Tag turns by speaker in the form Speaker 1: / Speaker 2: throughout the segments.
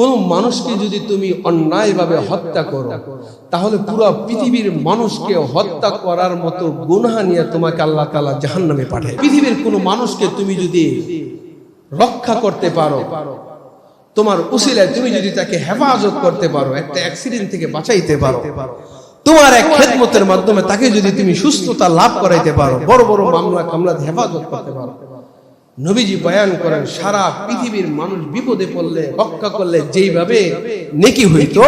Speaker 1: কোন মানুষকে যদি তুমি অন্যায়ভাবে হত্যা করো, তাহলে পুরো পৃথিবীর মানুষকে হত্যা করার মতো গুনাহা নিয়ে তোমাকে আল্লাহ তাআলা জাহান্নামে পাঠায়। পৃথিবীর কোন মানুষকে তুমি যদি রক্ষা করতে পারো, তোমার উসিলায় তুমি যদি তাকে হেফাজত করতে পারো, একটা অ্যাক্সিডেন্ট থেকে বাঁচাইতে পারো, তোমার এক খেদমতের মাধ্যমে তাকে যদি তুমি সুস্থতা লাভ করাইতে পারো, বড় বড় মামলা কামলা হেফাজত করতে পারো। নবীজি বয়ান করেন, সারা পৃথিবীর মানুষ বিপদে পড়লে রক্ষা করলে যেইভাবে নেকি হইতো,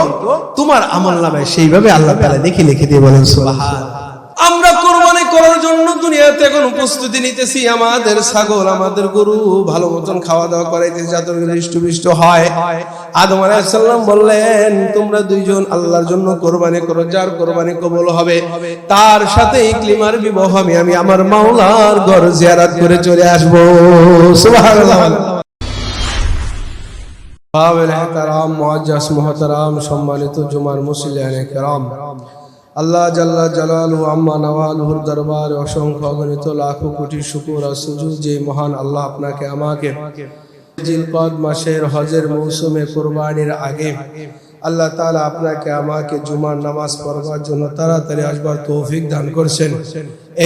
Speaker 1: তোমার আমল নামে সেইভাবে আল্লাহ তালা নেকি লিখে দিয়ে বলেন সুবাহ আমরা কোরবানি করার জন্য দুনিয়াতে এখন প্রস্তুতি নিতেছি। আমাদের ছাগল, আমাদের গরু, ভালো মতন খাওয়া দাওয়া করাইতেছি, যাতে হৃষ্টপুষ্ট হয়। আদম আলাইহিসসালাম বললেন, তোমরা দুইজন আল্লাহর জন্য কোরবানি করো, যার কোরবানি কবুল হবে, তার সাথে ইকলিমার বিবাহ আমি আমি আমার মাওলার ঘর জিয়ারত করে চলে আসব। সুবহানাল্লাহ। সম্মানিত জুমার মুসলিয়ানে কেরাম আল্লাহ জাল্লা জালালু আম্মা নওয়ালুহুর দরবারে অসংখ্য অগণিত লাখো কোটি শুকুর আর সুজুদ যে মহান আল্লাহ আপনাকে, আমাকে জিলকদ মাসের হজের মৌসুমে কুরবানির আগে আল্লাহ তাআলা আপনাকে, আমাকে জুমার নামাজ পড়বার জন্য তাড়াতাড়ি আসবার তৌফিক দান করছেন।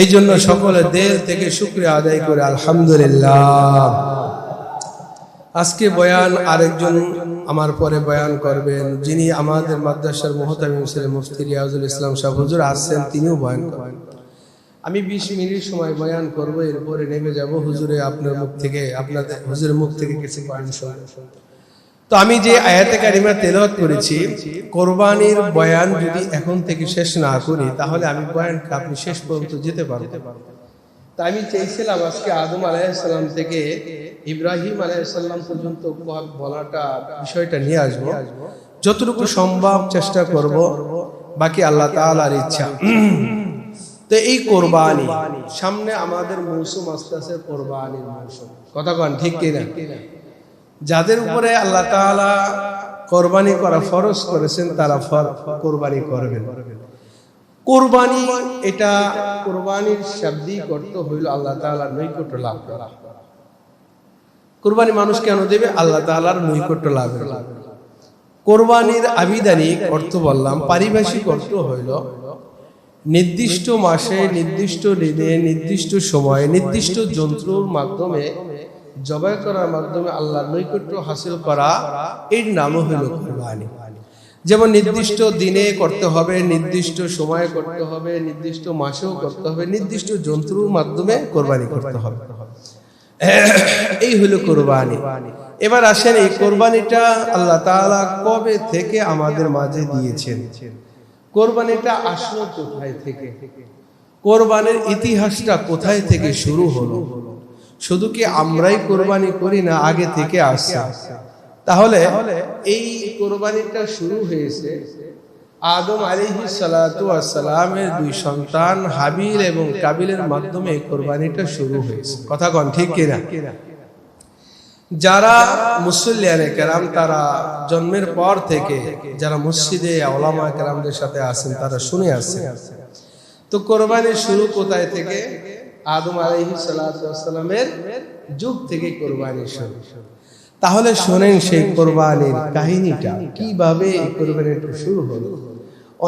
Speaker 1: এই জন্য সকলে দেল থেকে শুক্রিয়া আদায় করে আলহামদুলিল্লাহ। আজকে বয়ান আরেকজন আমার পরে বয়ান করবেন, যিনি আমাদের মাদ্রাসার মোহতামিম ছিলেন মুফতি রিয়াজুল ইসলাম সাহেব, হুজুর আসছেন, তিনিও বয়ান করেন আমি বিশ মিনিট সময় বয়ান করব, এরপরে নেমে যাব হুজুরে আপনার মুখ থেকে, আপনাদের হুজুরের মুখ থেকে কিছু বয়ান তো আমি যে আয়াতে কারিমা তেলাওয়াত করেছি, কোরবানির বয়ান যদি এখন থেকে শেষ না করি, তাহলে আমি বয়ানকে আপনি শেষ পর্যন্ত যেতে পারব। তা আমি চেয়েছিলাম আজকে আদম আলাইসাল্লাম থেকে ইব্রাহিম আলাইসাল্লাম পর্যন্ত বলাটা, বিষয়টা নিয়ে আসব। যতটুকু সম্ভব চেষ্টা করব। বাকি আল্লাহ তাআলার ইচ্ছা। তো এই কোরবানি, সামনে আমাদের মৌসুম আস্তে আস্তে কোরবানির মৌসুম। কথা কন, ঠিক কিনা যাদের উপরে আল্লাহ তাআলা কোরবানি করা ফরজ করেছেন, তারা কোরবানি করবেন। কোরবানি, এটা কোরবানির শাব্দিক অর্থ হইল আল্লাহ তাআলার নৈকট্য লাভ করা। কোরবানি মানুষ কেন দেবে? আল্লাহ তাআলার নৈকট্য লাভ করা। কোরবানির আবিধানিক অর্থ বললাম, পারিভাষিক অর্থ হইল নির্দিষ্ট মাসে, নির্দিষ্ট দিনে, নির্দিষ্ট সময়ে, নির্দিষ্ট যন্ত্রর মাধ্যমে, জবাই করার মাধ্যমে আল্লাহর নৈকট্য হাসিল করা, এর নাম হইল কোরবানি। যেমন নির্দিষ্ট দিনে করতে হবে, নির্দিষ্ট সময়ে করতে হবে, নির্দিষ্ট মাসেও করতে হবে, নির্দিষ্ট জন্তুর মাধ্যমে কোরবানি করতে হবে। এই হলো কোরবানি। এবার আসেন এই কোরবানিটা আল্লাহ তাআলা কবে থেকে আমাদের মাঝে দিয়েছেন? কোরবানিটা আসলো কোথায় থেকে? কোরবানির ইতিহাসটা কোথায় থেকে শুরু হলো? শুধু কি আমরাই কোরবানি করি না আগে থেকে আসছে? তাহলে এই কোরবানিটা শুরু হয়েছে আদম আলিহি সালামের দুই সন্তান হাবিল এবং কাবিলের মাধ্যমে কোরবানিটা শুরু হয়েছে। কথা কন, ঠিক কিনা? যারা মুসল্লিয়ানে কেরাম, তারা জন্মের পর থেকে যারা মসজিদে ওলামা কেরামদের সাথে আছেন, তারা শুনে আসছেন। তো কোরবানির শুরু কোথায় থেকে? আদম আলাইহি সালামের যুগ থেকে কোরবানি শুরু। তাহলে শোনেন সেই কোরবানির কাহিনীটা। কীভাবে এই কোরবানিটা শুরু হলো?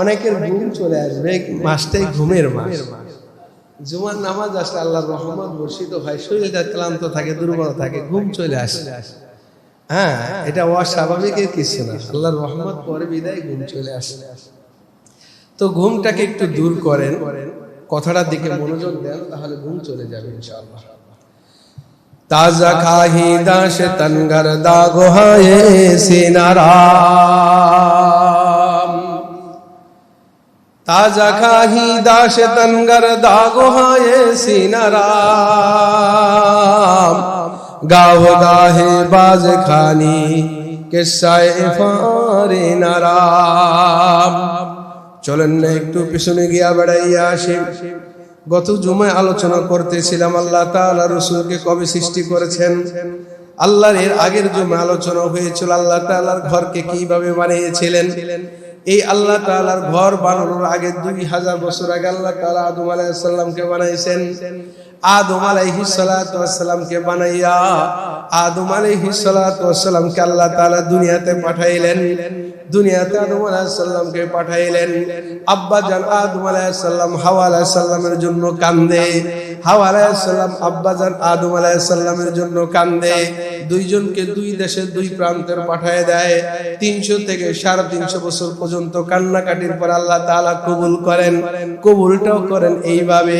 Speaker 1: অনেকের ঘুম চলে আসবে মাসটাই ঘুমের মাস। জুমার নামাজ আসলে আল্লাহর রহমত বর্ষিত হয়, শরীরটা ক্লান্ত থাকে, দুর্বল থাকে, ঘুম চলে আসে। হ্যাঁ এটা অস্বাভাবিকের কিছু না। আল্লাহর রহমত পরে বিদায় ঘুম চলে আসে। তো ঘুমটাকে একটু দূর করেন, কথাটার দিকে মনোযোগ দেন, তাহলে ঘুম চলে যাবে ইনশাআল্লাহ। তাজা খাহি দাস তনগর দাগো হায়ে সিনারাম তাজা খাহি দাস তনগর দাগো হায়ে সিনারাম গাহ গাহে বাজ খানি কিসায় ফারে নারাম চলেন না একটু পিছনে গিয়া বেড়াইয়া আসি গত জুমায় আলোচনা করতেছিলাম, আল্লাহ তাআলা রসুলকে কবে সৃষ্টি করেছেন? আল্লাহর এর আগের জুমে আলোচনা হয়েছিল, আল্লাহ তাআলার ঘরকে কীভাবে বানিয়েছিলেন? এই আল্লাহ তাআলার ঘর বানানোর আগে দুই হাজার বছর আগে আল্লাহ তাআলা আদম আলাইহিস সালামকে বানাইছেন। আদম আলাইহিস সালাতু ওয়াসসালামকে বানাইয়া আদম সালাতু ওয়াসসালামকে আল্লাহ তাআলা দুনিয়াতে পাঠাইলেন। দুনিয়াতে আদম আলাহিসাল্লামকে পাঠাইলেন। আব্বা জান আদম আলাহিসাল্লাম হাওয়া আলাহিসাল্লামের জন্য কান্দে। হাওয়া আলাইহিস সালাম আব্বা জান আদম আলাইহিস সালামের জন্য কান্দে। দুইজনকে দুই দুই প্রান্তের পাঠায় দেয়। তিনশো থেকে সাড়ে তিনশো বছর পর্যন্ত কান্নাকাটির পর আল্লাহ তাআলা কবুল করেন। কবুলটাও করেন এইভাবে।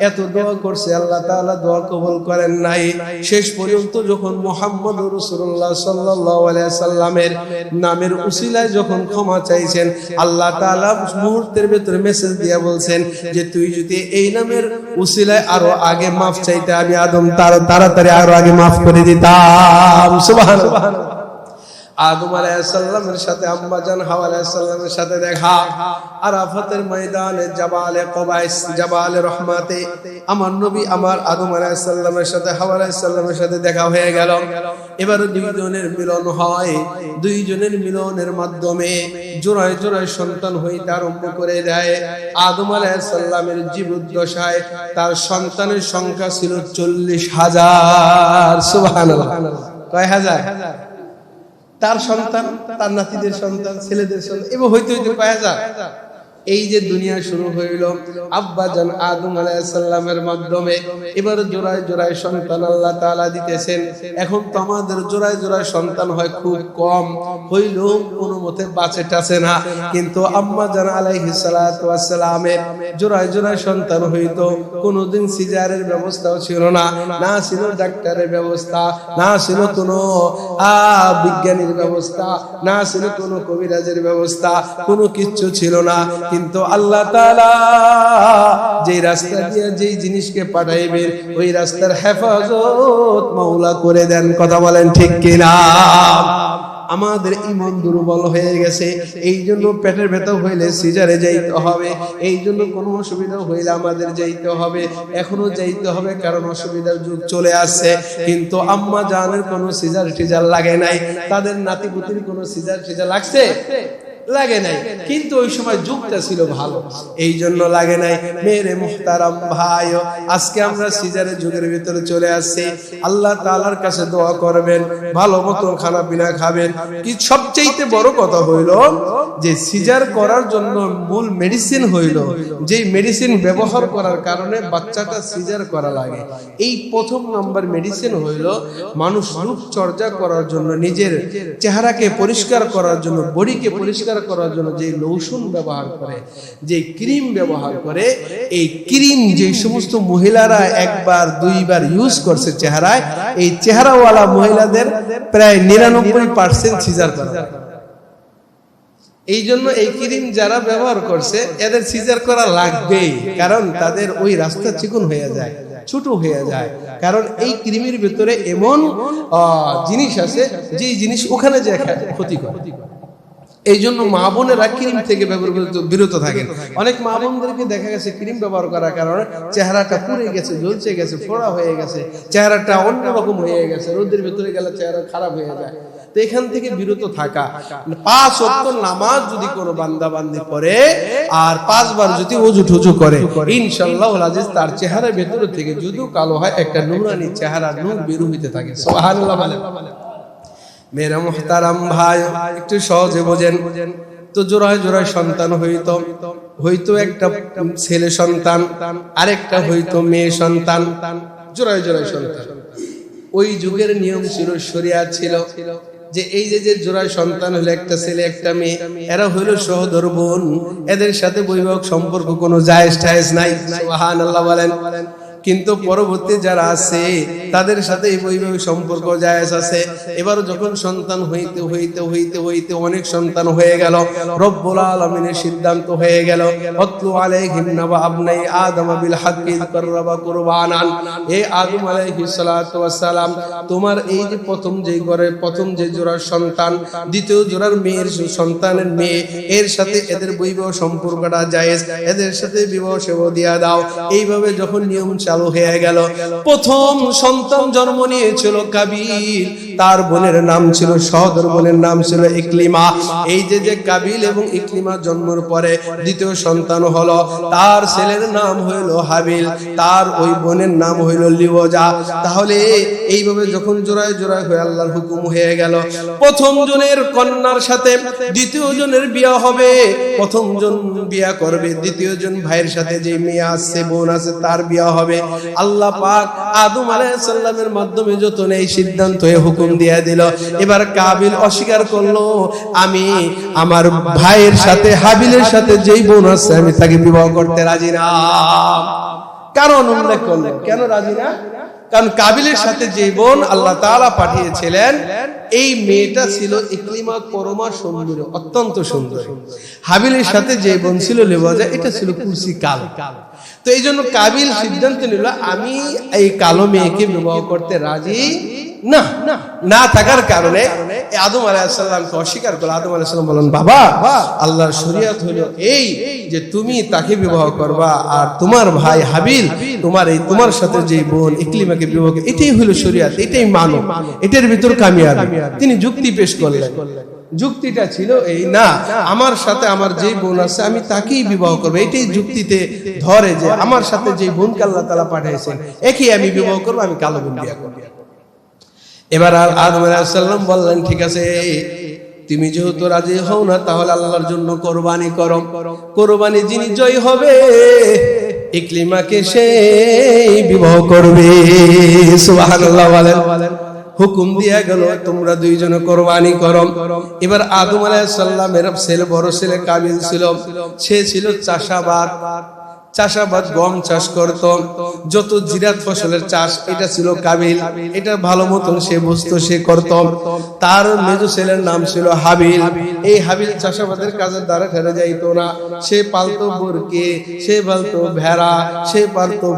Speaker 1: এত দোয়া করছে আল্লাহ তাআলা, দোয়া কবুল করেন নাই। শেষ পর্যন্ত যখন মোহাম্মদ রসুল্লাহ সাল্লাহ সাল্লামের নামের উসিলায় যখন ক্ষমা চাইছেন, আল্লাহ তাআলা মুহূর্তের ভেতরে মেসেজ দিয়ে বলছেন যে, তুই যদি এই নামের উসিলায় আরও আগে মাফ চাইতে আমি আদম তার তাড়াতাড়ি আরও আগে মাফ করে দিতাম। সুবহানাল্লাহ। আদম আলাইসাল্লামের সাথে, আম্মা জান হাওয়া আলাইসাল্লামের সাথে দেখা। আরাফাতের ময়দানে জাবালে কবাইস জাবালে রহমাতে আমার নবী আমার আদম আলাইসাল্লামের সাথে, হাওয়া আলাইসাল্লামের সাথে দেখা হয়ে গেল। এবার দুইজনের মিলন হয়। দুইজনের মিলনের মাধ্যমে জোড়ায় জোড়ায় সন্তান হইতে আরম্ভ করে দেয়। আদম আলাইসাল্লামের জীবদ্দশায় তার সন্তানের সংখ্যা ছিল চল্লিশ হাজার। সুবহানাল্লাহ। কয় হাজার? তার সন্তান তার নাতিদের সন্তান ছেলেদের সন্তান এবং হইতে হইতে পায়া হাজার এই যে দুনিয়া শুরু হইল, আব্বা জান আদম আলাইসাল্লামের মাধ্যমে, এবার জোড়ায় জোড়ায় সন্তান আল্লাহ তাআলা দিতেছেন। এখন তো আমাদের জোড়ায় জোড়ায় সন্তান হয় খুব কম হইল কোনো মতে বাঁচে টাচে না। কিন্তু আম্মা জান আলাইহিস জোড়ায় জোড়ায় সন্তান হইতো, কোনোদিন সিজারের ব্যবস্থাও ছিল না না ছিল ডাক্তারের ব্যবস্থা, না ছিল কোনো বিজ্ঞানীর ব্যবস্থা, না ছিল কোনো কবিরাজের ব্যবস্থা, কোনো কিচ্ছু ছিল না। কিন্তু আল্লাহ যেই রাস্তা দিয়ে যেই জিনিসকে পাঠাইবেন, ওই রাস্তার হেফাজত মাওলা করে দেন। কথা বলেন ঠিক কিনা? আমাদের ইমন দুর্বল হয়ে গেছে এই জন্য পেটের ব্যথা হইলে সিজারে যাইতে হবে এই জন্য কোনো অসুবিধা হইলে আমাদের যাইতে হবে, এখনও যাইতে হবে কারণ অসুবিধার যুগ চলে আসছে। কিন্তু আম্মা জানের কোনো সিজার টিজার লাগে নাই, তাদের নাতিপুতির কোনো সিজার টিজার লাগছে? লাগে নাই। কিন্তু ওই সময় যুগটা ছিল ভালো। এই জন্য লাগে নাই। মেরে মুহতারাম ভাই আজকে আমরা সিজারের যুগের ভিতরে চলে আসছি। আল্লাহ তাআলার কাছে দোয়া করবেন। ভালো মতো খানা পিনা খাবেন। কি সবচেয়ে বড় কথা হইল যে সিজার করার জন্য মূল মেডিসিন হইল। যেই মেডিসিন ব্যবহার করার কারণে বাচ্চাটা সিজার করা লাগে। এই প্রথম নাম্বার মেডিসিন হইল মানুষ রূপ চর্চা করার জন্য নিজের চেহারাকে পরিষ্কার করার জন্য, বডিকে পরিষ্কার করার জন্য যে লোশন ব্যবহার করে, যে ক্রিম ব্যবহার করে, এই ক্রিম যে সমস্ত মহিলারা একবার, দুইবার ইউজ করছে চেহারায়, এই চেহারাওয়ালা মহিলাদের প্রায় নিরানব্বই পার্সেন্ট সিজার করে এই জন্য এই ক্রিম যারা ব্যবহার করছে, এদের সিজার করা লাগবেই, কারণ তাদের ওই রাস্তা চিকন হয়ে যায়, ছোট হয়ে যায়। কারণ এই ক্রিমের ভিতরে এমন জিনিস আছে যে জিনিস ওখানে যে ক্ষতি করে। এই জন্য মা বোনেরা ক্রিম থেকে বিরত থাকেন। অনেক মা বোনদেরকে দেখা গেছে ক্রিম ব্যবহার করার কারণে চেহারাটা পুড়ে গেছে জ্বলছে গেছে ফোড়া হয়ে গেছে চেহারাটা অন্যরকম হয়ে গেছে রোদের ভিতরে গেলে চেহারা খারাপ হয়ে যায়। তো এখান থেকে বিরত থাকা। পাঁচ অক্ট নামাজ যদি কোনো বান্দা বান্দি করে আর পাঁচবার যদি অজু ঠুজু করে ইনশাল্লাহ আজিজ তার চেহারার ভেতর থেকে যদিও কালো হয় একটা নুরানি চেহারা নূর বের হইতে থাকে। সুবহানাল্লাহ মেরা মুহতারাম ভাই, একটু সহজে বোঝেন। তো জোড়ায় জোড়ায় সন্তান হইত। হইতো একটা ছেলে সন্তান, আরেকটা হইতো মেয়ে সন্তান। জোড়ায় জোড়ায় সন্তান। ওই যুগের নিয়ম ছিল, শরিয়া ছিল যে এই যে যে জোড়ায় সন্তান হলো, একটা ছেলে, একটা মেয়ে, এরা হইল সহদর বোন। এদের সাথে বৈবাহিক সম্পর্ক কোনো জায়েজ টায়েজ নাই। সুবহানাল্লাহ বলেন। কিন্তু পরবর্তী যারা আছে, তাদের সাথে বৈবাহিক সম্পর্ক জায়েজ আছে। এবার যখন সন্তান হইতে হইতে হইতে হইতে অনেক সন্তান হয়ে গেল, রব্বুল আলামিনের সিদ্ধান্ত হয়ে গেল আবনাই আদম বিল কুরবানান। আদম আলাইহিস সালাতু ওয়াস তোমার এই যে প্রথম যে ঘরে প্রথম যে জোড়ার সন্তান, দ্বিতীয় জোড়ার মেয়ের সন্তানের মেয়ে, এর সাথে এদের বৈবাহ সম্পর্কটা জায়েজ, এদের সাথে বিবাহ সেবা দিয়া দাও। এইভাবে যখন নিয়ম চালু হয়ে গেল। প্রথম সন্তান জন্ম নিয়েছিল কাবিল। তার বোনের নাম ছিল সহদর, বোনের নাম ছিল ইকলিমা। এই যে যে কাবিল এবং ইকলিমা জন্মের পরে দ্বিতীয় সন্তান হলো, তার ছেলের নাম হইল হাবিল, তার ওই বোনের নাম হইল লিওজা। তাহলে এইভাবে যখন জোড়ায় জোড়ায় হয়ে আল্লাহর হুকুম হয়ে গেল, প্রথম জনের কন্যার সাথে দ্বিতীয় জনের বিয়া হবে, প্রথম জন বিয়া করবে, দ্বিতীয় জন ভাইয়ের সাথে যে মেয়ে আছে, বোন আছে, তার বিয়া হবে। আল্লাহ পাক আদম আলাইহিস সালামের মাধ্যমে যত এই সিদ্ধান্ত হুকুম দিয়ে দিল, এবার কাবিল অস্বীকার করল, আমি আমার ভাইয়ের সাথে, হাবিলের সাথে যেই বোন আছে, আমি তাকে বিবাহ করতে রাজি না। কারণ উল্লেখ করলেন কেন রাজি না? কারণ কাবিলের সাথে যে বোন আল্লাহ তাআলা পাঠিয়েছিলেন, এই মেয়েটা ছিল ইকলিমা করমা সুন্দর অত্যন্ত সুন্দর। হাবিলের সাথে যে বোন ছিল লেবাজা এটা ছিল কুরসি কাল। তো এই জন্য কাবিল সিদ্ধান্ত নিল, আমি এই কালো মেয়েকে বিবাহ করতে রাজি না। না থাকার কারণে আদম আলাইসাল্লামকে অস্বীকার করল। আদম আলাইসাল্লাম বলেন বাবা, আল্লাহর শরীয়ত হলো এই যে তুমি তাকে বিবাহ করবা আর তোমার ভাই হাবিল, তোমার এই, তোমার সাথে যে বোন ইকলিমাকে বিবাহ এটাই হলো শরীয়ত, এটাই মানো এটার ভিতর কামিয়াবি। তিনি যুক্তি পেশ করলেন। যুক্তিটা ছিল এই, না, আমার সাথে আমার যেই বোন আছে, আমি তাকেই বিবাহ করব। এটাই যুক্তিতে ধরে যে আমার সাথে যে বোনকে আল্লাহ তালা পাঠিয়েছেন, একই আমি বিবাহ করব, আমি কালো বোন বিয়ে করব। এবার আর আদম আলাইসাল্লাম বললেন, ঠিক আছে, তুমি যেহেতু রাজি হও না, তাহলে আল্লাহর জন্য কোরবানি করো। কোরবানি যিনি জয় হবে, ইকলিমাকে সেই বিবাহ করবে। সুবহানাল্লাহ বলেন। হুকুম দিয়া গেল, তোমরা দুইজন কোরবানি করো। এবার আদম আলাইসাল্লামের ছেলে, বড় ছেলে কাবিল ছিল। সে ছিল চাষাবাদ। চাষাবাদ গম চাষ করত। যত জিরাত ফসলের চাষ, এটা ছিল কাবিল এটা ভালো মতন সে বুঝতো সে করত। তার মেজু ছেলের নাম ছিল হাবিল। এই হাবিল চাষাবাদের কাজের দ্বারা ঠেলে যাইতো না সে পালতো বরকে, সে পালতো ভেড়া, সে পালতো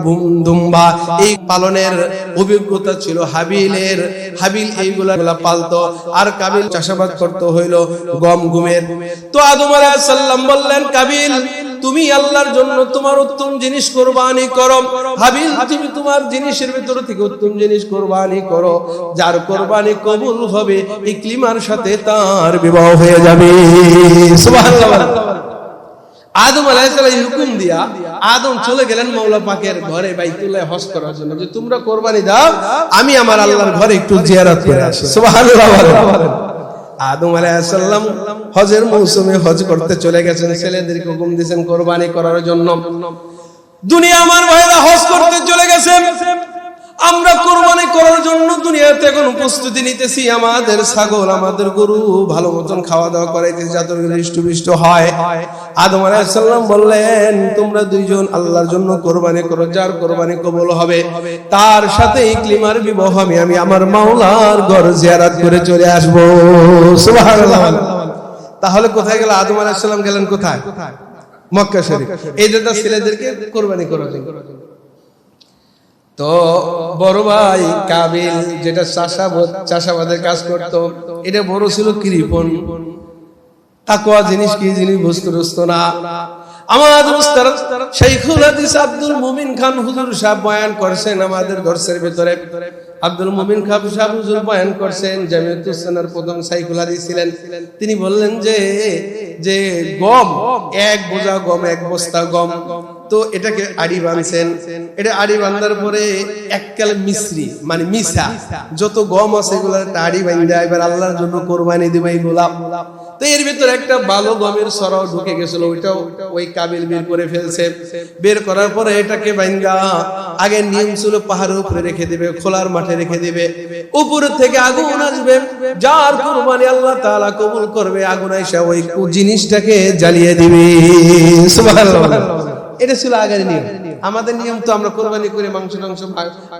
Speaker 1: দুম্বা। এই পালনের অভিজ্ঞতা ছিল হাবিলের। হাবিল এইগুলা গুলা পালতো। আর কাবিল চাষাবাদ করতে হইল গম, গুমের। তো আদম আলাইহিস সালাম বললেন কাবিল তুমি আল্লাহর জন্য তোমার উত্তম জিনিস কোরবানি করো। হাবিল, তুমি তোমার জিনিসের ভিতর থেকে উত্তম জিনিস কোরবানি করো। যার কোরবানি কবুল হবে, ইকলিমার সাথে তার বিবাহ হয়ে যাবে। আদম আলাইহিসসালাম হুকুম দিয়া আদম চলে গেলেন মৌলা পাকের ঘরে বাইতুল্লাহ হজ করার জন্য। যে তোমরা কোরবানি দাও, আমি আমার আল্লাহর ঘরে একটু জিয়ারত করে আসি। সুবহানাল্লাহ। আদম আলাইহিসসালাম হজের মৌসুমে হজ করতে চলে গেছেন ছেলেদেরকে হুকুম দিয়েছেন কোরবানি করার জন্য। দুনিয়া আমার ভাইরা হজ করতে চলে গেছেন। আমরা কোরবানি করার জন্য দুনিয়াতে এখন প্রস্তুতি নিতেছি। আমাদের ছাগল, আমাদের গরু ভালো মতন খাওয়া দাওয়া করাইতেছি যাতে হৃষ্টপুষ্ট হয়। আদম আলাইহিসসালাম বললেন, তোমরা দুইজন আল্লাহর জন্য কোরবানি করো, যার কোরবানি কবুল হবে, তার সাথে ইকলিমার বিবাহ আমি আমি আমার মাওলার ঘর জিয়ারাত করে চলে আসব। সুবহানাল্লাহ। তাহলে কোথায় গেল? আদম আলাইহিসসালাম গেলেন কোথায়? মক্কা শরীফ। এই যে তার ছেলেদেরকে কোরবানি করার তো বড় ভাই কাবিল যেটা চাষাবাদ চাষাবাদের কাজ করত এটা বড় ছিল কৃপন তাকওয়া জিনিস কি জিনিস বস্তু রস্ত না। আমাদের শাইখুল হাদিস আব্দুল মুমিন খান হুজুর সাহেব বয়ান করছেন আমাদের দর্শের ভিতরে। আব্দুল মুমিন খান সাহেব হুজুর বয়ান করছেন জামিয়াতুস সানার প্রথম হাদিস ছিলেন। তিনি বললেন যে যে গম, এক বোঝা গম, এক বস্তা গম। তো এটাকে আড়ি বাঁধছেন এটা আড়ি বাঁধার পরে এককাল মিশ্রি মানে মিশা। যত গম আছে এগুলো আড়ি বান্ধা, এবার আল্লাহর জন্য কোরবানি দিবে এইগুলা তো এর ভিতরে একটা ভালো গমের সরাও ঢুকে গেছিল ওইটাও ওই কাবিল বের করে ফেলছে। বের করার পরে এটাকে বাইন্দা আগে নিয়ম ছিল পাহাড়ের উপরে রেখে দিবে খোলার মাঠে রেখে দিবে। উপর থেকে আগুন আসবে যার কোরবানি আল্লাহ তাআলা কবুল করবে আগুন আইসা ওই জিনিসটাকে জ্বালিয়ে দিবে। সুবহানাল্লাহ। এটা ছিল আগের নিয়ম। আমাদের নিয়ম তো আমরা কোরবানি করে মাংস টাংস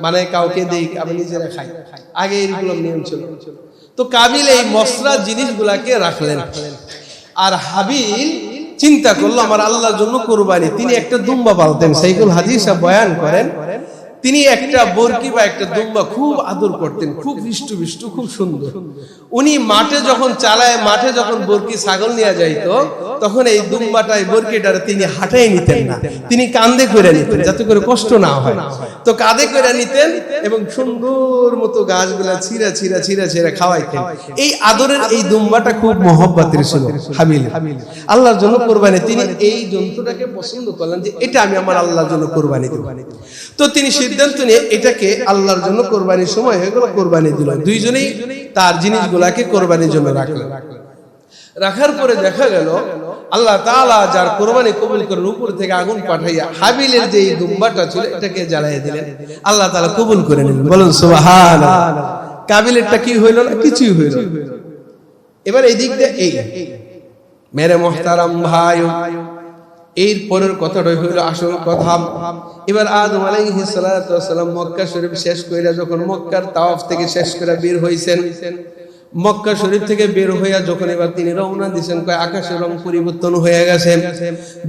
Speaker 1: মানে কাউকে দেই আমি নিজেরা খাই। আগে এইগুলো নিয়ম ছিল। তো কাবিল এই মশলা জিনিসগুলাকে রাখলেন। আর হাবিল চিন্তা করল, আমার আল্লাহর জন্য কোরবানি। তিনি একটা দুম্বা পালতেন সাইকুল হাদিস বয়ান করেন তিনি একটা বরকি বা একটা দুম্বা খুব আদর করতেন, খুব হৃষ্টু বিষ্টু খুব সুন্দর। উনি মাঠে যখন চালায়, মাঠে যখন বরকি ছাগল নিয়ে যাইতো, তখন এই দুম্বাটায় বরকিটার তিনি হাঁটাই নিতেন না। তিনি কান্দে করে নিতেন, যাতে করে কষ্ট না হয়। তো কাঁধে করে নিতেন এবং সুন্দর মতো গাছগুলা ছিঁড়া ছিঁড়া ছিঁড়া ছিঁড়া খাওয়াইতেন। এই আদরের এই দুম্বাটা খুব মহব্বতের ছিল হাবিল আল্লাহর জন্য কোরবানি। তিনি এই জন্তুটাকে পছন্দ করলেন যে, এটা আমি আমার আল্লাহর জন্য কোরবানি দেব। তো তিনি সিদ্ধান্ত নিয়ে এটাকে আল্লাহর জন্য কোরবানির সময় হয়ে গেল, কোরবানি দিল। দুইজনেই তার জিনিসগুলাকে কোরবানির জন্য রাখলেন রাখার পরে দেখা গেল, আল্লাহ তাআলা যার কোরবানি কবুল করেন উপর থেকে আগুন পাঠাইয়া হাবিলের যে দুম্বাটা ছিল, এটাকে জ্বালাইয়া দিলেন। আল্লাহ তাআলা কবুল করে নিলেন। বলুন সুবহান কাবিলেরটা কি হইল না কিছুই হইল। এবার এই দিক দিয়ে এই। মেরে মোহতারাম ভাই এর পরের কথাটা হইল আসল কথা। এবার আদম আলাইহিস সালাতু ওয়াসালাম মক্কা শরীফ শেষ কইরা যখন মক্কার তাওয়াফ থেকে শেষ করে বের হইছেন, মক্কা শরীফ থেকে বের হইয়া যখন এবার তিনি রওনা দিছেন, কয় আকাশের রং পরিবর্তন হয়ে গেছে,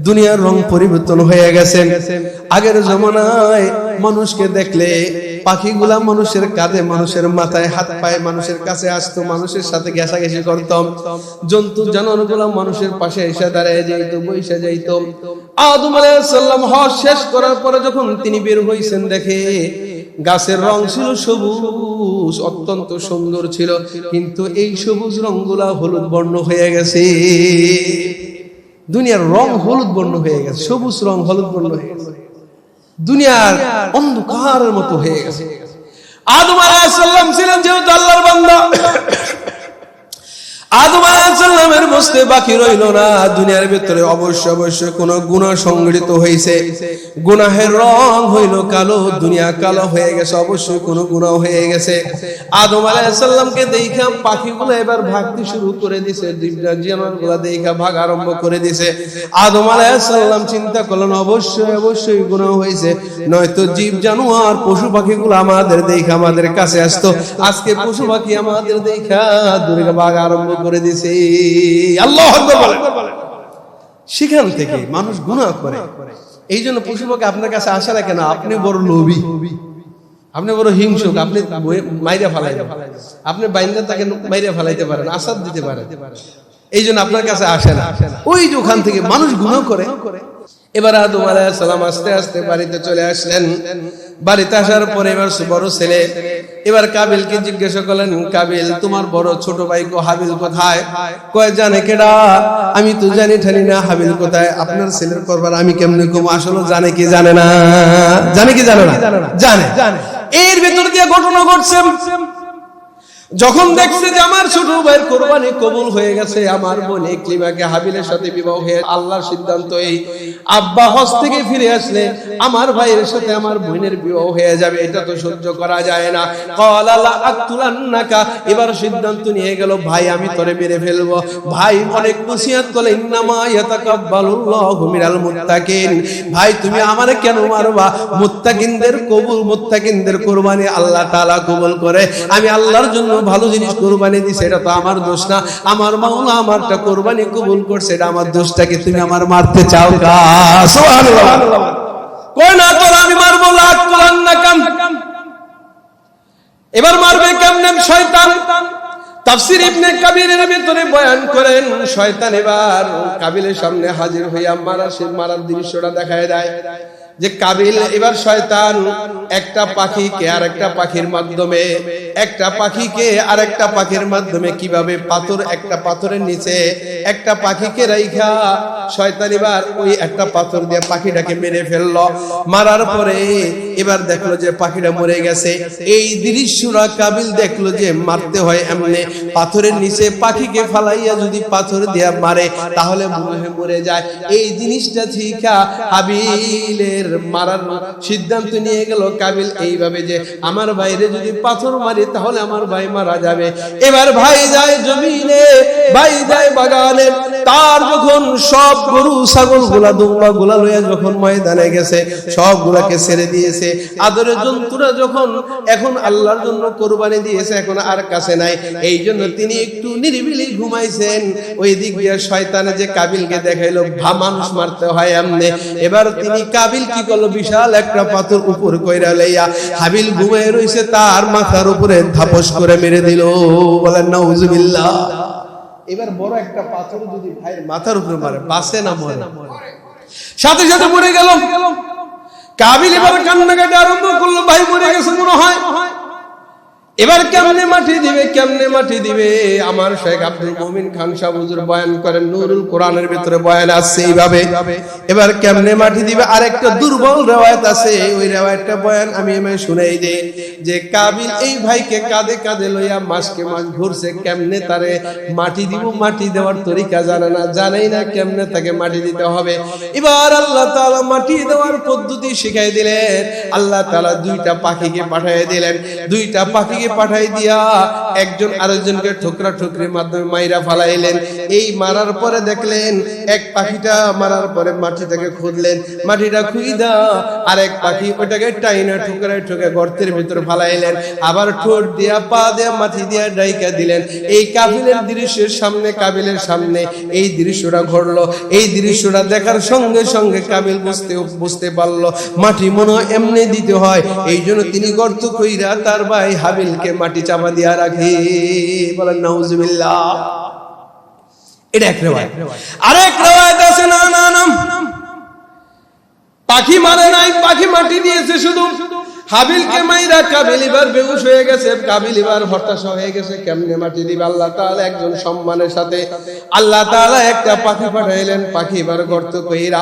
Speaker 1: দুনিয়ার রং পরিবর্তন হয়ে গেছে। আগের জমানায় মানুষকে দেখলে পাখিগুলা মানুষের কাঁধে, মানুষের মাথায় হাত পায়ে মানুষের কাছে আসতো, মানুষের সাথে ঘেঁষাঘেঁষি করতাম। জন্তু, জানোয়ারগুলা মানুষের পাশে এসে দাঁড়ায় যাইতো বৈশা যাইতো। আদম আলাইহিসসালাম হজ শেষ করার পরে যখন তিনি বের হইছেন, দেখে গাছের রং ছিল সবুজ, অত্যন্ত সুন্দর ছিল। কিন্তু এই সবুজ রংগুলা হলুদ বর্ণ হয়ে গেছে। দুনিয়ার রং হলুদ বর্ণ হয়ে গেছে, সবুজ রং হলুদ বর্ণ হয়ে গেছে। দুনিয়ার অন্ধকারের মতো হয়ে গেছে। আদম আলাইহিসসালাম ছিলেন যেহেতু আল্লাহর বান্দা। আদম বুঝতে বাকি রইল না। দুনিয়ার ভিতরে অবশ্য অবশ্য কোন সংগঠিত হয়েছে গুনাহের রং হইল কালো, দুনিয়া কালো হয়ে গেছে অবশ্যই কোন হয়ে গেছে। আদম পাখিগুলো এবার ভাগতে শুরু করে দিছে দেখা ভাগ আরম্ভ করে দিছে। আদম আলাইহিসসালাম চিন্তা করলেন, অবশ্যই অবশ্যই গুনাহ হয়েছে নয়তো জীব, জানোয়ার, পশু পাখিগুলো আমাদের দেখা আমাদের কাছে আসতো। আজকে পশু পাখি আমাদের দেখা দূরে ভাগ আরম্ভ করে দিছে। আল্লাহ সেখান থেকে মানুষ গুনাহ করে। এই জন্য পশু পাখি আপনার কাছে আসে না কেন আপনি বড় লোভী। আপনি বড় হিংসুক, আপনি মাইরা ফালাই আপনি বাইন্দা তাকে মাইরা ফালাইতে পারেন, আসাদ দিতে পারেন। এই জন্য আপনার কাছে আসে না। ওই যে ওখান থেকে মানুষ গুনাহ করে। এবার আদম আলাইহিস সালাম আস্তে আস্তে বাড়িতে চলে আসলেন। বাড়িতে আসার পরে এবার বড় ছেলে। এবার কাবিলকে জিজ্ঞাসা করলেন কাবিল তোমার বড় ছোট ভাই গো হাবিল কোথায়? কয় জানে কেডা আমি তো জানি ঠানি না হাবিল কোথায়? আপনার ছেলের করবার আমি কেমনে কম আসলে জানে কি জানে না? জানে কি জানে না? জানে। জানে। এর ভিতর দিয়ে ঘটনা ঘটছে। যখন দেখছে যে আমার ছোট ভাইয়ের কোরবানি কবুল হয়ে গেছে, আমার বোন ইকলিমাকে হাবিলের সাথে বিবাহ হয়ে আল্লাহর সিদ্ধান্ত এই আব্বা হজ থেকে ফিরে আসলে আমার ভাইয়ের সাথে আমার বোনের বিবাহ হয়ে যাবে। এটা তো সহ্য করা যায় না। ক্বালা লা আকতুলান্নাকা এবার সিদ্ধান্ত নিয়ে গেল, ভাই, আমি তোরে মেরে ফেলব। ভাই, অনেক নসিহত করলে ইন্নামা ইয়াতাকাব্বালুল্লাহু মিনাল মুত্তাকিন। ভাই, তুমি আমারে কেন মারবা? মুত্তাকিনদের কবুল, মুত্তাকিনদের কোরবানি আল্লাহ তাআলা কবুল করে। আমি আল্লাহর জন্য ভালো জিনিস কোরবানি দিছি এটা তো আমার দোষ না। আমার মাওলা আমারটা কোরবানি কবুল করছে এটা আমার দোষটাকে তুমি আমার মারতে চাও কই না, তোর আমি মারবো, লাখ কোরআন না কাম। এবার মারবে কেমনে শয়তান? তাফসির ইবনে কাবিরের ভিতরে বয়ান করেন, শয়তান এবার কাবিলের সামনে হাজির হইয়া মারা সে মারার দৃশ্যটা দেখায় দেয়। যে কাবিল এবার শয়তান একটা পাখিকে আর একটা পাখির মাধ্যমে একটা পাখিকে আর একটা পাখির মাধ্যমে কীভাবে পাথর একটা পাথরের নিচে একটা পাখিকে রাইখা, শয়তান এবার ওই একটা পাথর দিয়ে পাখিটাকে মেরে ফেলল। মারার পরে এবার দেখল যে পাখিটা মরে গেছে। এই দৃশ্যরা কাবিল দেখল যে মারতে হয় এমনি। পাথরের নিচে পাখিকে ফালাইয়া যদি পাথর দিয়া মারে, তাহলে মনে হয় মরে যায়। এই জিনিসটা শিখা হাবিলের মারার সিদ্ধান্ত নিয়ে গেল কাবিল। এইভাবে যে আমার বাইরে যদি পাথর মারি তাহলে আমার ভাই মারা যাবে এবার ভাই যায় জমিনে, ভাই যায় বাগানে। তার যখন সব গরু ছাগলগুলা দুম্বা গুলা লইয়া যখন ময়দানে গেছে, সবগুলাকে ছেড়ে দিয়েছে। আদরের জন্তুরা যখন এখন আল্লাহর জন্য কোরবানি দিয়েছে, এখন আর কাছে নাই। এই জন্য তিনি একটু নিরিবিলি ঘুমাইছেন। ওই দিক দিয়ে শয়তানে যে কাবিলকে দেখাইলো, ভা মানুষ মারতে হয় এমনি এবার তিনি কাবিল কি করল? বিশাল একটা পাথর উপর কইরা লইয়া হাবিল ঘুমায় রইছে, তার মাথার উপরে ধাপস করে মেরে দিল। বলেন না হুজুবিল্লা এবার বড় একটা পাথর যদি ভাইয়ের মাথার উপরে মারে, বাসে না মরে। সাথে সাথে মরে গেল। কাবিল এবার কান্নাকাটি আরম্ভ করল, ভাই, মরে গেছে মনে হয়। এবার কেমনে মাটি দিবে, কেমনে মাটি দিবে? আমার শেখ আব্দুল মুমিন খান সাহ হুজুর বয়ান করেন, নুরুল কোরআনের ভিতরে বয়ান আছে এইভাবে। এবার কেমনে মাটি দিবে? আরেকটা দুর্বল রেওয়ায়ত আছে, ওই রেওয়ায়তটা বয়ান আমি এমনি শুনাই দে যে কাবিল এই ভাইকে কাঁধে কাঁধে লইয়া মাসকে মাস ঘুরছে, কেমনে তারে মাটি দিব, মাটি দেওয়ার তরিকা জানে না, জানেই না কেমনে তাকে মাটি দিতে হবে। এবার আল্লাহ তাআলা মাটি দেওয়ার পদ্ধতি শিখাই দিলেন। আল্লাহ তাআলা দুইটা পাখিকে পাঠিয়ে দিলেন। দুইটা পাখিকে পাঠাই দিয়া একজন আরেকজনকে ঠোকরা ঠোকরির মাধ্যমে মাইরা ফালাইলেন। এই মারার পরে দেখলেন এক পাখিটা মারার পরে মাটিটাকে খুঁজলেন মাটিটা খুইদা আরেক পাখি ওটাকে টাইনা ঠোকরায় ঠোকে গর্তের ভিতরে ফালাইলেন। আবার ঠোঁট দিয়া, পা দিয়া, মাটি দিয়া ডাইকা দিলেন। এই কাবিলের দৃশ্যের সামনে, কাবিলের সামনে এই দৃশ্যটা ঘটলো। এই দৃশ্যটা দেখার সঙ্গে সঙ্গে কাবিল বুঝতে বুঝতে পারল, মাটি মনে এমনি দিতে হয়। এই জন্য তিনি গর্ত কইরা তার ভাই হাবিলকে মাটি চাপা দিয়া রাখি। বলেন, নাউজুবিল্লাহ। এটা এক রেওয়ায়ত আরেক রেওয়ায়ত আছে, না না না। পাখি মারে নাই, পাখি মাটি দিয়েছে শুধু। হাবিলকে মাইরা কাবিল বেহুশ হয়ে গেছে হতাশ হয়ে গেছে। কেমনে মাটি দিবে? আল্লাহ একজন সম্মানের সাথে আল্লাহ একটা পাখি পাঠাইলেন। পাখি গর্ত কইরা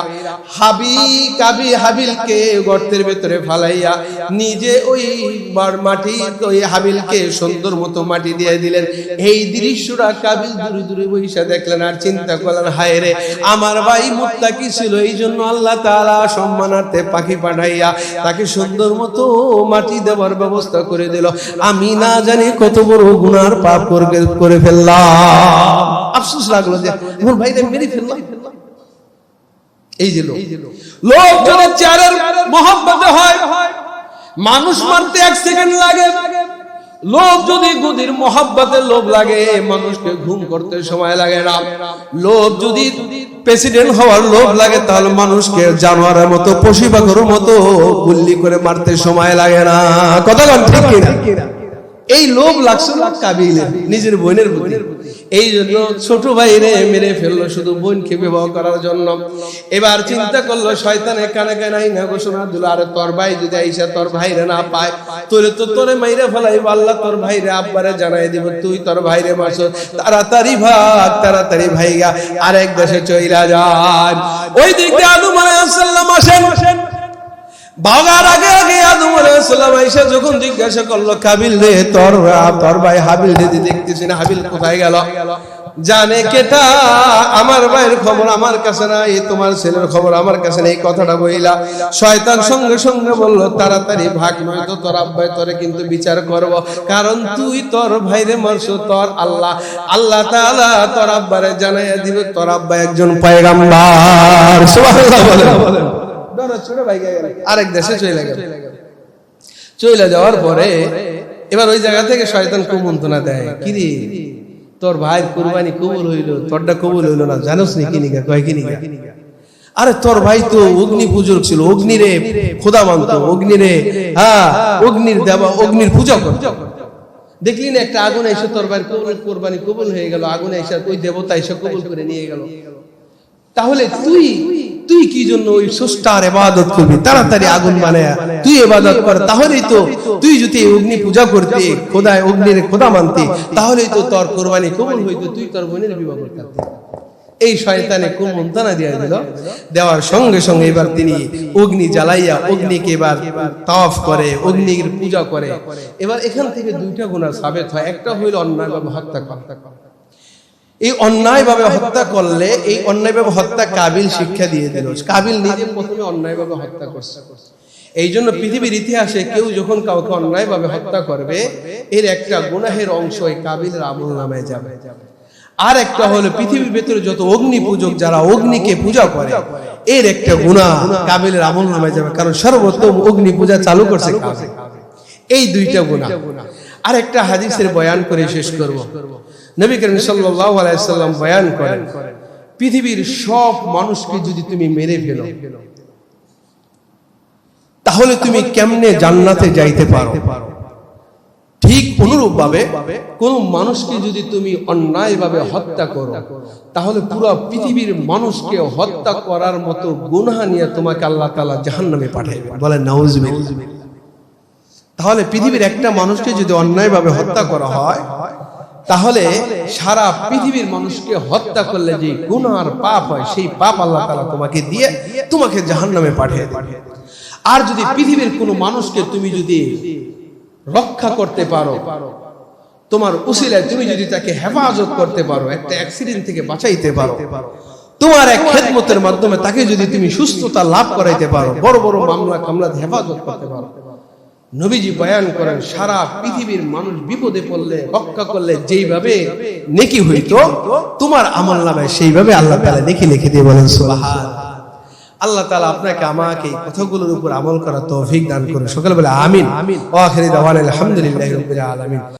Speaker 1: হাবি, কাবি, হাবিলকে গর্তের ভিতরে ফালাইয়া নিজে ওই বার মাটি ওই হাবিলকে সুন্দর মতো মাটি দিয়ে দিলেন। এই দৃশ্যটা কাবিল দূরে দূরে বইসা দেখলেন আর চিন্তা করলেন, হায় রে, আমার ভাই মুত্তাকি ছিল এই জন্য আল্লাহ তাআলা সম্মানার্থে পাখি পাঠাইয়া তাকে সুন্দর মতো মাটি দেওয়ার ব্যবস্থা করে দিল। আমি না জানি কত বড় গুনার পাপ করে ফেললাম। আফসোস লাগল যে আমার ভাইরে মেরে ফেললাম। এই যে লোক। লোকজনের চারের মহব্বতে হয়। মানুষ মারতে এক সেকেন্ড লাগে। লোভ যদি গুদির মহাব্বাতে লোভ লাগে, মানুষকে ঘুম করতে সময় লাগে না। লোভ যদি প্রেসিডেন্ট হওয়ার লোভ লাগে, তাহলে মানুষকে জানোয়ারের মতো, পশু পাখর মতো গুল্লি করে মারতে সময় লাগে না। কথা বল ঠিক কিনা? এই লোভ লাগছে না কাবিলের, নিজের বোনের প্রতি। এই জন্য ছোট ভাইরে মেরে ফেলল শুধু বোনকে বিবাহ করার জন্য। এবার চিন্তা করল, শয়তানে কানে কানে আইনা ঘোষণা দিল, আরে তোর ভাই যদি আইসা তোর ভাইরে না পায় তোরে তো তোরে মাইরে ফেলাইব, আল্লাহ তোর ভাইরে আব্বারে জানাই দিব, তুই তোর ভাইরে মারছ, তাড়াতাড়ি ভাগ, তাড়াতাড়ি ভাইগা, আরেক দেশে চইলা যান। ওই দিক দিয়ে আদম আলাইহিস সালাম আসেন। আগে আগে আদম যখন জিজ্ঞাসা করল, কাবিল রে, তোর তোর ভাই হাবিল রে দেখতেছি না, হাবিল কোথায় গেল? জানে কেটা, আমার ভাইয়ের খবর আমার কাছে নাই, তোমার ছেলের খবর আমার কাছে কথাটা বইলা। শয়তান সঙ্গে সঙ্গে বলল, তাড়াতাড়ি ভাগ নয় তো তোর আব্বাই তোরে কিন্তু বিচার করব, কারণ তুই তোর ভাইরে মারছো, তোর আল্লাহ। আল্লাহ তাআলা তোর আব্বারে জানাইয়া দিবে, তোর আব্বা একজন পয়গাম্বার। সুবহানাল্লাহ বলেন। আরেক দেশে চলে গেল। চলে যাওয়ার পরে এবার ওই জায়গা থেকে শয়তান কুমন্ত্রণা দেয়। কিরে? তোর ভাইয়ের কুরবানি কবুল হইল তোরটা কবুল হইল। না। জানোস নি কিনিকা কয় কিনিকা আরে তোর ভাই তো অগ্নি পূজক ছিল অগ্নিরে খোদা মানত অগ্নিরে হ্যাঁ অগ্নির দেবা অগ্নির পূজা করত দেখলি না একটা আগুন এসে তোর ভাইয়ের কবুল কোরবানি কবুল হয়ে গেল আগুন এসে ওই দেবতা এসে কবুল করে নিয়ে গেল। তাহলে তুই তুই কি জন্য ওই স্রষ্টার এবাদত করবি? তাড়াতাড়ি আগুন বানায়। তুই এবাদত কর, তাহলেই তো তুই যদি অগ্নি পূজা করতে, খোদায় অগ্নির খোদা মানতে, তাহলেই তো তোর কোরবানি কবুল হইতো, তুই তোর বোনের বিবাহ করতে এই শয়তানে কোন মন্ত্রণা দিয়ে দিল? দেওয়ার সঙ্গে সঙ্গে এবার তিনি অগ্নি জ্বালাইয়া অগ্নিকে এবার তাওয়াফ করে, অগ্নির পূজা করে। এবার এখান থেকে দুইটা গুণা সাবেত হয়। একটা হইল অন্যায়ভাবে হত্যা করা। এই অন্যায়ভাবে হত্যা করলে এই অন্যায়ভাবে হত্যা কাবিল শিক্ষা দিয়ে দিল। কাবিল নিজে প্রথমে অন্যায়ভাবে হত্যা করছে। এই জন্য পৃথিবীর ইতিহাসে কেউ যখন কাউকে অন্যায়ভাবে হত্যা করবে, এর একটা গুনাহের অংশ এই কাবিলের আমল নামে যাবে। আর একটা হলো পৃথিবীর ভেতরে যত অগ্নি পূজক যারা অগ্নিকে পূজা করে, এর একটা গুণা কাবিলের আমল নামে যাবে। কারণ সর্বোত্তম অগ্নি পূজা চালু করছে এই দুইটা গুণা আর একটা হাদিসের বয়ান করে শেষ করব। নবী করিম সাল্লাল্লাহু আলাইহি সাল্লাম বয়ান করেন, পৃথিবীর সব মানুষকে যদি তুমি মেরে ফেলো, তাহলে তুমি কেমনে জান্নাতে যাইতে পারো? ঠিক অনুরূপ ভাবে কোন মানুষকে যদি তুমি অন্যায়ভাবে হত্যা করো, তাহলে পুরো পৃথিবীর মানুষকে হত্যা করার মতো গুনাহ নিয়ে তোমাকে আল্লাহ তাআলা জাহান্নামে পাঠাবে বলে নাউজুবিল্লাহ। তাহলে পৃথিবীর একটা মানুষকে যদি অন্যায়ভাবে হত্যা করা হয় তাহলে সারা পৃথিবীর মানুষকে হত্যা করলে যে গুনার পাপ হয় সেই পাপ আল্লাহ তাআলা তোমাকে দিয়ে তোমাকে জাহান্নামে পাঠিয়ে দেবে। আর যদি পৃথিবীর কোনো মানুষকে তুমি যদি রক্ষা করতে পারো তোমার উসিলায় তুমি যদি তাকে হেফাজত করতে পারো একটা অ্যাক্সিডেন্ট থেকে বাঁচাইতে পারো তোমার এক খেদমতের মাধ্যমে তাকে যদি তুমি সুস্থতা লাভ করাইতে পারো বড় বড় মামলা কামলাতে হেফাজত করতে পারো। নবীজি বয়ান করেন সারা পৃথিবীর মানুষ বিপদে পড়লে রক্ষা করলে যেইভাবে নেকি হইতো তোমার আমল নামে সেইভাবে আল্লাহ তালা নেকি লিখে দিয়ে বলেন সুবহান। আল্লাহ তালা আপনাকে আমাকে এই কথাগুলোর উপর আমল করার তৌফিক দান করুন। সকালবেলা আমিন। আমিন। আলহামদুলিল্লাহ আলামিন।